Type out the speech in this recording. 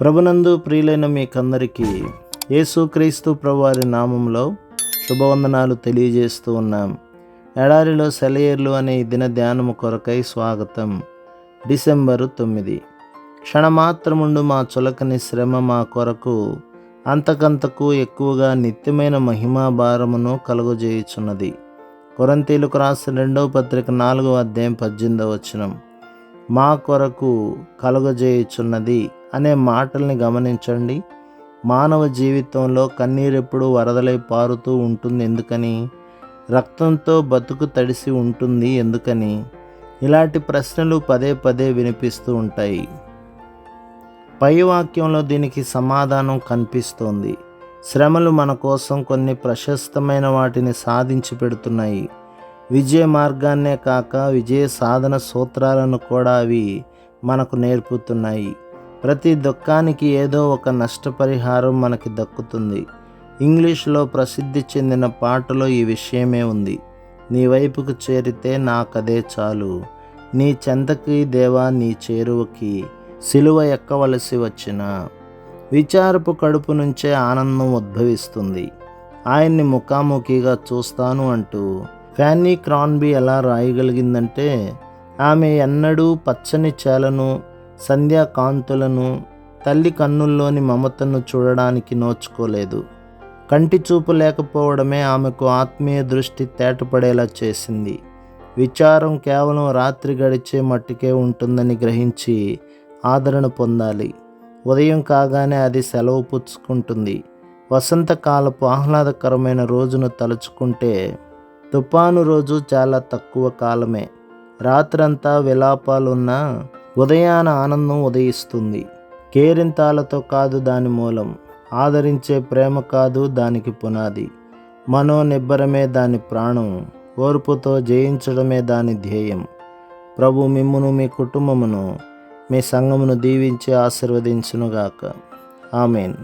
ప్రభునందు ప్రియులైన మీకందరికీ యేసుక్రీస్తు ప్రభువారి నామంలో శుభవందనాలు తెలియజేస్తూ ఉన్నాం. ఎడారిలో సెలయేర్లు అనే దిన ధ్యానము కొరకై స్వాగతం. డిసెంబరు తొమ్మిది. క్షణమాత్రముండు మా చులకని శ్రమ మా కొరకు అంతకంతకు ఎక్కువగా నిత్యమైన మహిమా భారమును కలుగజేయుచున్నది. కొరంతీలకు రాసిన రెండవ పత్రిక నాలుగవ అధ్యాయం పద్దెనిమిదవ వచనం. మా కొరకు కలుగజేయుచున్నది అనే మాటల్ని గమనించండి. మానవ జీవితంలో కన్నీరెప్పుడు వరదలై పారుతూ ఉంటుంది ఎందుకని? రక్తంతో బతుకు తడిసి ఉంటుంది ఎందుకని? ఇలాంటి ప్రశ్నలు పదే పదే వినిపిస్తూ ఉంటాయి. పై వాక్యంలో దీనికి సమాధానం కనిపిస్తోంది. శ్రమలు మన కోసం కొన్ని ప్రశస్తమైన వాటిని సాధించి పెడుతున్నాయి. విజయ మార్గాన్నే కాక విజయ సాధన సూత్రాలను కూడా అవి మనకు నేర్పుతున్నాయి. ప్రతి దుఃఖానికి ఏదో ఒక నష్టపరిహారం మనకి దక్కుతుంది. ఇంగ్లీష్లో ప్రసిద్ధి చెందిన పాటలో ఈ విషయమే ఉంది. నీ వైపుకు చేరితే నాకదే చాలు. నీ చెంతకి దేవా నీ చేరువకి సిలువ ఎక్కవలసి వచ్చిన. విచారపు కడుపు నుంచే ఆనందం ఉద్భవిస్తుంది. ఆయన్ని ముఖాముఖిగా చూస్తాను అంటూ ఫ్యానీ క్రాన్బీ ఎలా రాయగలిగిందంటే ఆమె ఎన్నడూ పచ్చని చేలను సంధ్యాకాంతులను తల్లి కన్నుల్లోని మమతను చూడడానికి నోచుకోలేదు. కంటి చూపు లేకపోవడమే ఆమెకు ఆత్మీయ దృష్టి తేటపడేలా చేసింది. విచారం కేవలం రాత్రి గడిచే మట్టుకే ఉంటుందని గ్రహించి ఆదరణ పొందాలి. ఉదయం కాగానే అది సెలవు పుచ్చుకుంటుంది. వసంతకాలపు ఆహ్లాదకరమైన రోజును తలుచుకుంటే తుఫాను రోజు చాలా తక్కువ కాలమే. రాత్రంతా విలాపాలున్నా ఉదయాన ఆనందం ఉదయిస్తుంది. కేరింతాలతో కాదు దాని మూలం. ఆదరించే ప్రేమ కాదు దానికి పునాది. మనోనిబ్బరమే దాని ప్రాణం. ఓర్పుతో జయించడమే దాని ధ్యేయం. ప్రభు మిమ్మును మీ కుటుంబమును మీ సంఘమును దీవించి ఆశీర్వదించునుగాక. ఆమెన్.